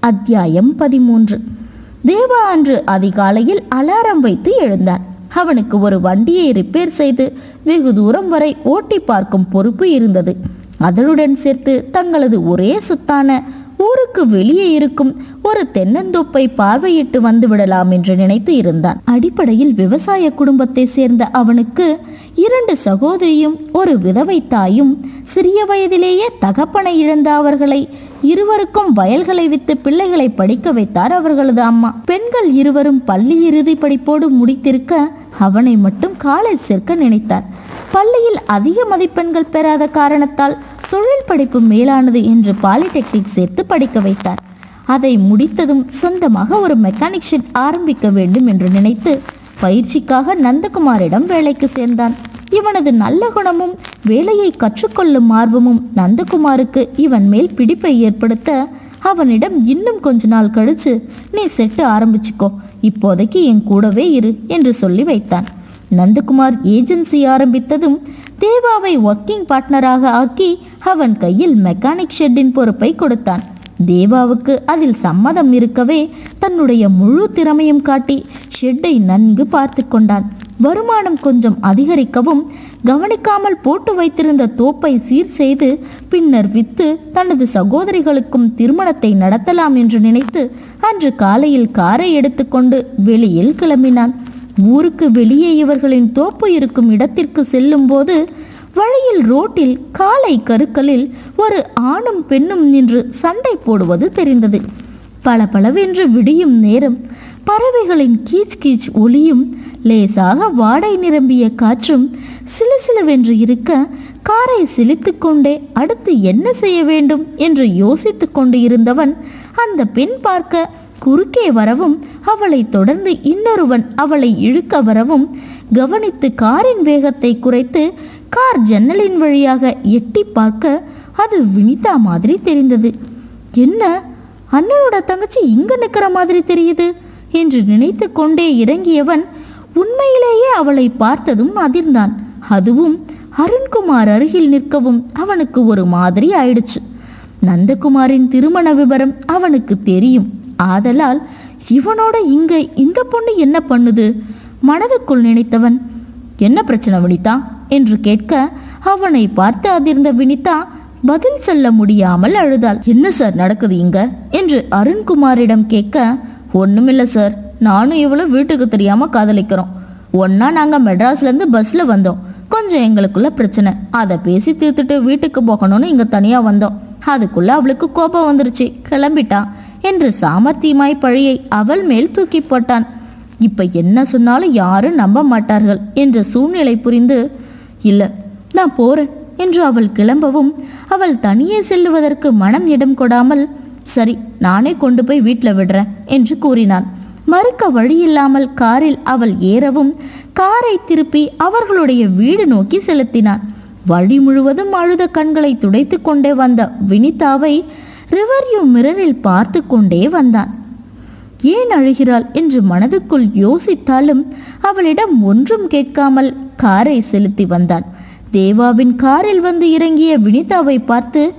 அத்தியாயம் பதிமூன்று. தேவா அன்று அதிகாலையில் அலாரம் வைத்து எழுந்தார். அவனுக்கு ஒரு வண்டியை ரிப்பேர் செய்து வெகு தூரம் வரை ஓட்டி பார்க்கும் பொறுப்பு இருந்தது. அதனுடன் சேர்த்து தங்களது ஒரே சொத்தான ஊருக்கு வெளியே இருக்கும் ஒரு தென்னந்தோப்பை பார்வையிட்டு வந்து விடலாம் என்று நினைத்து இருந்தான். அடிப்படையில் விவசாய குடும்பத்தை சேர்ந்த அவனுக்கு இரண்டு சகோதரியும் ஒரு விதவை தாயும் சிறிய வயதிலேயே தகப்பனை இழந்த அவர்களை இருவருக்கும் வயல்களை வித்து பிள்ளைகளை படிக்க வைத்தார் அவர்களது அம்மா. பெண்கள் இருவரும் பள்ளி இறுதி படிப்போடு முடித்திருக்க அவனை மட்டும் காலேஜ் சேர்க்க நினைத்தார். பள்ளியில் அதிக மதிப்பெண்கள் பெறாத காரணத்தால் தொழில் படிப்பு மேலானது என்று பாலிடெக்னிக் சேர்த்து படிக்க வைத்தார். அதை முடித்ததும் சொந்தமாக ஒரு மெக்கானிக் ஷெட் ஆரம்பிக்க வேண்டும் என்று நினைத்து பயிற்சிக்காக நந்தகுமாரிடம் வேலைக்கு சேர்ந்தான். இவனது நல்ல குணமும் வேலையை கற்றுக்கொள்ளும் ஆர்வமும் நந்தகுமாருக்கு இவன் மேல் பிடிப்பை ஏற்படுத்த அவனிடம் இன்னும் கொஞ்ச நாள் கழிச்சு நீ செட்டு ஆரம்பிச்சுக்கோ இப்போதைக்கு என் கூடவே இரு என்று சொல்லி வைத்தான். நந்தகுமார் ஏஜென்சி ஆரம்பித்ததும் தேவாவை ஒர்க்கிங் பார்ட்னராக ஆக்கி அவன் கையில் மெக்கானிக் ஷெட்டின் பொறுப்பை கொடுத்தான். தேவாவுக்கு அதில் சம்மதம் இருக்கவே தன்னுடைய முழு திறமையும் காட்டி ஷெட்டை நன்கு பார்த்து கொண்டான். வருமானம் கொஞ்சம் அதிகரிக்கவும் கவனிக்காமல் போட்டு வைத்திருந்த தோப்பை சீர் செய்து பின்னர் வித்து தனது சகோதரிகளுக்கும் திருமணத்தை நடத்தலாம் என்று நினைத்து அன்று காலையில் காரை எடுத்துக்கொண்டு வெளியில் கிளம்பினான். ஊருக்கு வெளியே இவர்களின் தோப்பு இருக்கும் இடத்திற்கு செல்லும்போது வழியில் ரோட்டில் காலை கருக்களில் ஒரு ஆணும் பெண்ணும் நின்று சண்டை போடுவது தெரிந்தது. பளபளவென்று விடியும் நேரம் பறவைகளின் கீச் கீச் ஒளியும் லேசாக வாடை நிரம்பிய காற்றும் சிலுசிலுவென்று இருக்க காரை சிலித்து கொண்டே அடுத்து என்ன செய்ய வேண்டும் என்று யோசித்துக் கொண்டு இருந்தவன் அந்த பெண் பார்க்க குறுக்கே வரவும் அவளை தொடர்ந்து இன்னொருவன் அவளை இழுக்க வரவும் கவனித்து காரின் வேகத்தை குறைத்து கார் ஜன்னலின் வழியாக எட்டி பார்க்க அது வினிதா மாதிரி தெரிந்தது. என்ன? அண்ணனோட தங்கச்சி இங்க நிக்கிற மாதிரி தெரியுது? என்று நினைத்து கொண்டே இறங்கியவன் உண்மையிலேயே அவளை பார்த்ததும் அதிர்ந்தான். அதுவும் அருண்குமார் அருகில் நிற்கவும் அவனுக்கு ஒரு மாதிரி ஆயிடுச்சு. நந்தகுமாரின் திருமண விவரம் அவனுக்கு தெரியும். ஆதலால் இவனோட இங்க இந்த பொண்ணு என்ன பண்ணுது? மனதுக்குள் நினைத்தவன் என்ன பிரச்சனை வினிதா? என்று கேட்க அவனை பார்த்து அதிர்ந்த வினிதா பதில் சொல்ல முடியாமல் அழுதாள். என்ன சார் நடக்குது இங்க? என்று அருண்குமாரிடம் கேட்க ஒண்ணுமில்ல சார் நானும் இவ்வளவு வீட்டுக்கு தெரியாம காதலிக்கிறோம். ஒன்னா நாங்க மெட்ராஸ்ல இருந்து பஸ்ல வந்தோம். கொஞ்சம் எங்களுக்குள்ள பிரச்சனை. அதை பேசி தீர்த்துட்டு வீட்டுக்கு போகணும்னு இங்க தனியா வந்தோம். அதுக்குள்ள அவளுக்கு கோபம் வந்துருச்சு. கிளம்பிட்டான் என்று சாமர்த்தியமாய் பழியை அவள் மேல் தூக்கி போட்டான். இப்ப என்ன சொன்னாலும் யாரும் நம்ப மாட்டார்கள் என்ற சூழ்நிலை புரிந்து இல்ல நான் போறேன் என்று அவள் கிளம்பவும் அவள் தனியே செல்லுவதற்கு மனம் இடம் கொடாமல் சரி நானே கொண்டு போய் வீட்டில் விடுறேன் என்று கூறினான் மறுக்க வழியில்லாமல் காரில் அவள் ஏறவும் காரை திருப்பி அவர்களுடைய வீடு நோக்கி செலுத்தினான் வழி முழுவதும் அழுத கண்களை துடைத்து கொண்டே வந்த வினிதாவை ரிவர்யூ மிரரில் பார்த்து கொண்டே வந்தான். ஏன் அழுகிறாள்? என்று மனதுக்குள் யோசித்தாலும் அவளிடம் ஒன்றும் கேட்காமல் காரை செலுத்தி வந்தான். தேவாவின் காரில் வந்து இறங்கிய வினிதாவை பார்த்து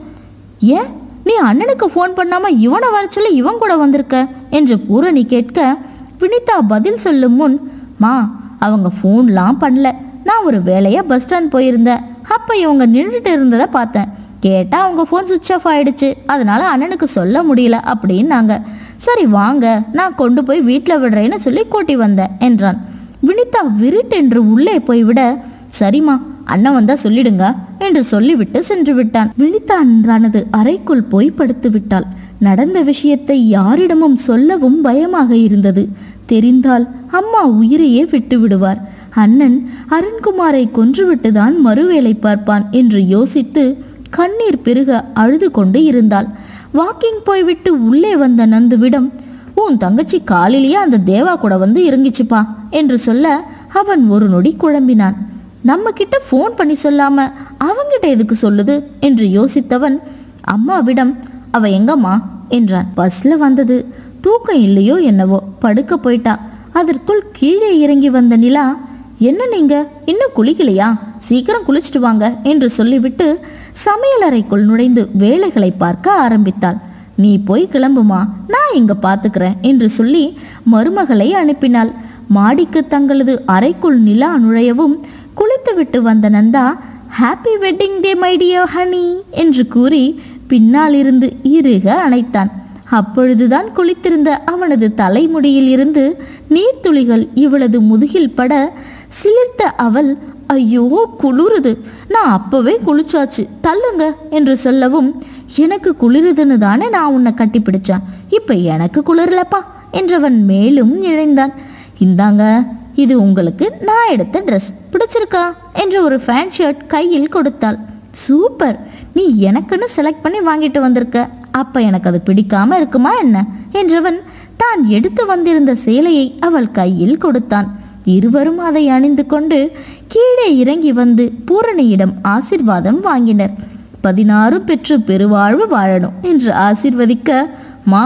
ஏன்? நீ அண்ணனுக்கு ஃபோன் பண்ணாம இவனை வர சொல்லி இவன் கூட வந்திருக்க? என்று பூரணி கேட்க வினிதா பதில் சொல்லும் முன் மா அவங்க ஃபோன்லாம் பண்ணல. நான் ஒரு வேலையாக பஸ் ஸ்டாண்ட் போயிருந்தேன். அப்போ இவங்க நின்றுட்டு இருந்ததை பார்த்தேன். கேட்டால் அவங்க ஃபோன் சுவிட்ச் ஆஃப் ஆயிடுச்சு. அதனால அண்ணனுக்கு சொல்ல முடியல அப்படின்னாங்க. சரி வாங்க நான் கொண்டு போய் வீட்டில் விடுறேன்னு சொல்லி கூட்டி வந்தேன் என்றான். வினிதா விருட்டென்று உள்ளே போய்விட சரிம்மா அண்ணன் வந்தா சொல்லிடுங்க என்று சொல்லிவிட்டு சென்று விட்டான். வினிதா தனது அறைக்குள் போய் படுத்து விட்டாள். நடந்த விஷயத்தை யாரிடமும் சொல்லவும் பயமாக இருந்தது. தெரிந்தால் அம்மா உயிரையே விட்டு விடுவார். அண்ணன் அருண்குமாரை கொன்றுவிட்டுதான் மறுவேளை பார்ப்பான் என்று யோசித்து கண்ணீர் பெருக அழுது கொண்டு இருந்தாள். வாக்கிங் போய்விட்டு உள்ளே வந்த நந்துவிடம் உன் தங்கச்சி காலிலேயே அந்த தேவா கூட வந்து இறங்கிச்சுப்பா என்று சொல்ல அவன் ஒரு நொடி குழம்பினான். நம்ம கிட்ட ஃபோன் பண்ணி சொல்லாம அவங்கிட்ட எதுக்கு சொல்லுது? என்று யோசித்தவன் அம்மாவிடம் அவ எங்கம்மா? என்றான். பஸ்ல வந்தது. தூக்கம் இல்லையோ என்னவோ? படுக்க போயிட்டா. அதற்குள் கீழே இறங்கி வந்த நிலா என்ன நீங்க? இன்னும் குளிக்கலையா? சீக்கிரம் குளிச்சுட்டு வாங்க என்று சொல்லிவிட்டு சமையலறைக்குள் நுழைந்து வேலைகளை பார்க்க ஆரம்பித்தாள். நீ போய் கிளம்புமா? நான் இங்க பாத்துக்கிறேன் என்று சொல்லி மருமகளை அனுப்பினாள். மாடிக்கு தங்களது அறைக்குள் நிலா நுழையவும் குளித்துவிட்டு வந்த Nanda happy wedding day my dear honey என்று கூறி பின்னால் இருந்து இறுக அணைத்தான். அப்பொழுதுதான் குளித்திருந்த அவனது தலைமுடியில் இருந்து நீர்த்துளிகள் இவளது முதுகில் பட சிலிர்த்த அவள் ஐயோ குளிருது. நான் அப்பவே குளிச்சாச்சு. தள்ளுங்க என்று சொல்லவும் எனக்கு குளிருதுன்னு தானே நான் உன்னை கட்டிப்பிடிச்சேன். இப்போ எனக்கு குளிரலப்பா என்றவன் மேலும் இழைந்தான். இந்தாங்க இது உங்களுக்கு நான் எடுத்த ட்ரெஸ் பிடிச்சிருக்கா? என்று ஒரு ஃபேன் ஷர்ட் கையில் கொடுத்தாள். சூப்பர். நீ எனக்குன்னு செலக்ட் பண்ணி வாங்கிட்டு வந்திருக்க. அப்ப எனக்கு அது பிடிக்காம இருக்குமா என்ன? என்றவன் தான் எடுத்து வந்திருந்த சேலையை அவள் கையில் கொடுத்தான். இருவரும் அதை அணிந்து கொண்டு கீழே இறங்கி வந்து பூரணியிடம் ஆசிர்வாதம் வாங்கினர். பதினாறு பெற்று பெருவாழ்வு வாழணும் என்று ஆசிர்வதிக்க மா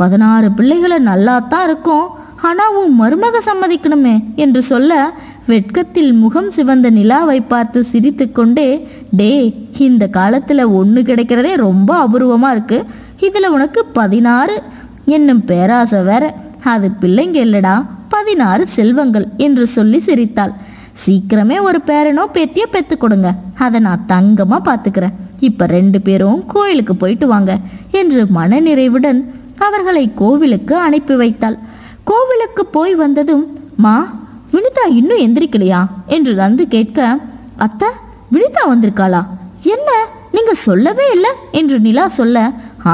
பதினாறு பிள்ளைகளை நல்லாத்தான் இருக்கும். ஆனால் உன் மருமக சம்மதிக்கணுமே என்று சொல்ல வெட்கத்தில் முகம் சிவந்த நிலாவை பார்த்து சிரித்துக்கொண்டே டே இந்த காலத்தில் ஒன்று கிடைக்கிறதே ரொம்ப அபூர்வமாக இருக்கு. இதில் உனக்கு பதினாறு என்னும் பேராசை வேற. அது பிள்ளைங்க இல்லடா. பதினாறு செல்வங்கள் என்று சொல்லி சிரித்தாள். சீக்கிரமே ஒரு பேரனோ பேத்தியோ பெத்து கொடுங்க. அதை நான் தங்கமா பாத்துக்கிறேன். இப்ப ரெண்டு பேரும் கோயிலுக்கு போயிட்டு வாங்க என்று மனநிறைவுடன் அவர்களை கோவிலுக்கு அனுப்பி வைத்தாள். கோவிலுக்கு போய் வந்ததும் மா வினிதா இன்னும் எந்திரிக்கலையா? என்று நந்து கேட்க அத்தை வினிதா வந்திருக்காளா? என்ன நீங்க சொல்லவே இல்லை? என்று நிலா சொல்ல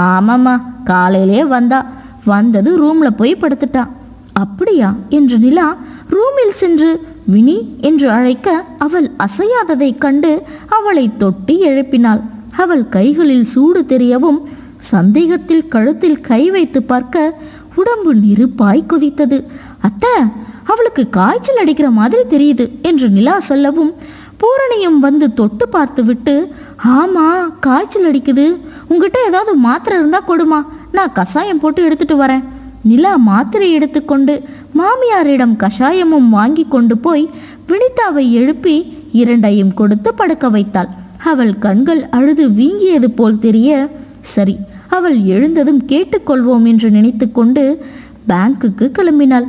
ஆமாம்மா காலையிலே வந்தா. வந்தது ரூம்ல போய் படுத்துட்டா. அப்படியா? என்று நிலா ரூமில் சென்று வினி என்று அழைக்க அவள் அசையாததைக் கண்டு அவளை தொட்டி எழுப்பினாள். அவள் கைகளில் சூடு தெரியவும் சந்தேகத்தில் கழுத்தில் கை வைத்து பார்க்க உடம்பு நெருப்பாய் கொதித்தது. அத்தை அவளுக்கு காய்ச்சல் அடிக்கிற மாதிரி தெரியுது என்று நிலா சொல்லவும் பூரணியும் வந்து தொட்டு பார்த்துவிட்டு ஆமா காய்ச்சல் அடிக்குது. உங்ககிட்ட ஏதாவது மாத்திரை இருந்தா கொடுமா. நான் கஷாயம் போட்டு எடுத்துட்டு வரேன். நிலா மாத்திரை எடுத்துக்கொண்டு மாமியாரிடம் கஷாயமும் வாங்கி கொண்டு போய் வினிதாவை எழுப்பி இரண்டையும் கொடுத்து படுக்க வைத்தாள். அவள் கண்கள் அழுது வீங்கியது போல் தெரிய சரி அவள் எழுந்ததும் கேட்டுக்கொள்வோம் என்று நினைத்துக்கொண்டு பேங்குக்கு கிளம்பினாள்.